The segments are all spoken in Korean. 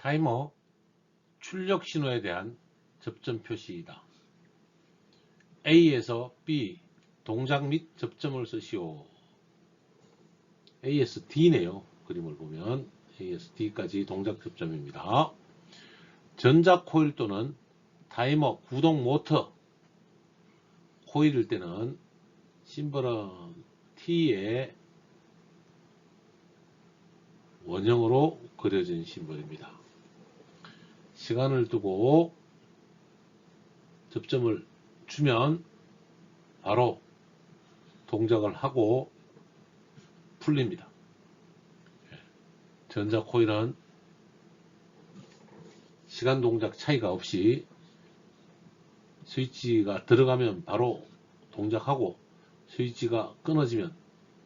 타이머 출력 신호에 대한 접점 표시이다. A에서 B 동작 및 접점을 쓰시오. ASD네요. 그림을 보면 ASD까지 동작 접점입니다. 전자 코일 또는 타이머 구동 모터 코일일 때는 심벌은 T의 원형으로 그려진 심벌입니다. 시간을 두고 접점을 주면 바로 동작을 하고 풀립니다. 예. 전자 코일은 시간 동작 차이가 없이 스위치가 들어가면 바로 동작하고 스위치가 끊어지면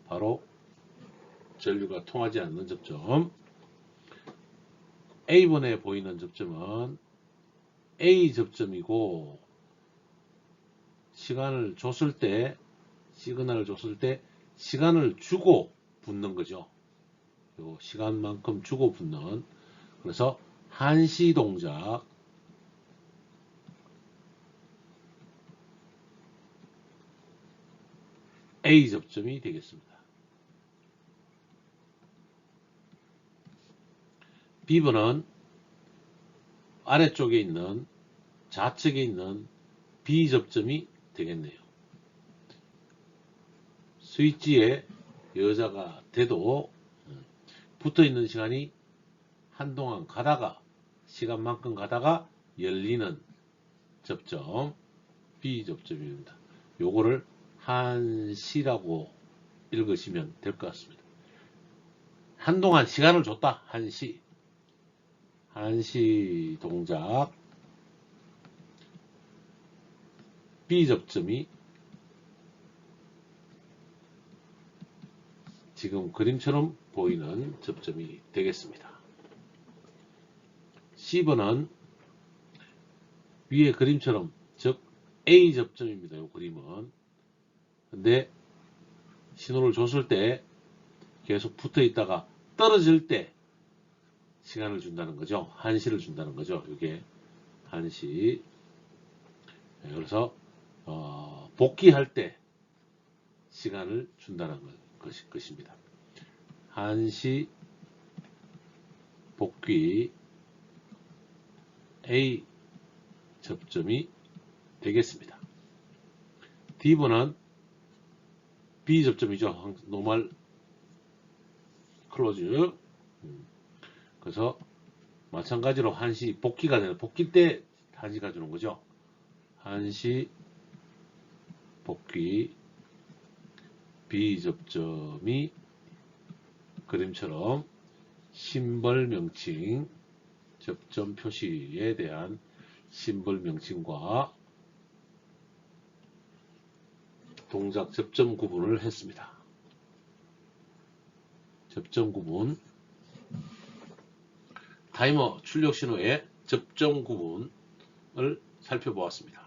바로 전류가 통하지 않는 접점 A번에 보이는 접점은 A 접점이고 시간을 줬을 때 시그널을 줬을 때 시간을 주고 붙는 거죠. 요 시간만큼 주고 붙는 그래서 한시 동작 A 접점이 되겠습니다. B번은 아래쪽에 있는 좌측에 있는 B 접점이 되겠네요. 스위치에 여자가 돼도 붙어 있는 시간이 한동안 가다가 시간만큼 가다가 열리는 접점 B 접점입니다. 요거를 한시라고 읽으시면 될 것 같습니다. 한동안 시간을 줬다. 한시. 한시 동작 B 접점이 지금 그림처럼 보이는 접점이 되겠습니다. C번은 위에 그림처럼 즉 A 접점입니다. 이 그림은 근데 신호를 줬을 때 계속 붙어 있다가 떨어질 때 시간을 준다는 거죠. 한시를 준다는 거죠. 이게 한시. 네, 그래서 어, 복귀할 때 시간을 준다는 것, 것입니다. 한시 복귀 A 접점이 되겠습니다. D번은 B 접점이죠. 노멀 클로즈. 음. 그래서 마찬가지로 한시 복귀가 되는 복귀 때 한시가 주는 거죠. 한시 복귀 B 접점이 그림처럼 심벌 명칭 접점 표시에 대한 심벌 명칭과 동작 접점 구분을 했습니다. 접점 구분 타이머 출력 신호의 접점 구분을 살펴보았습니다.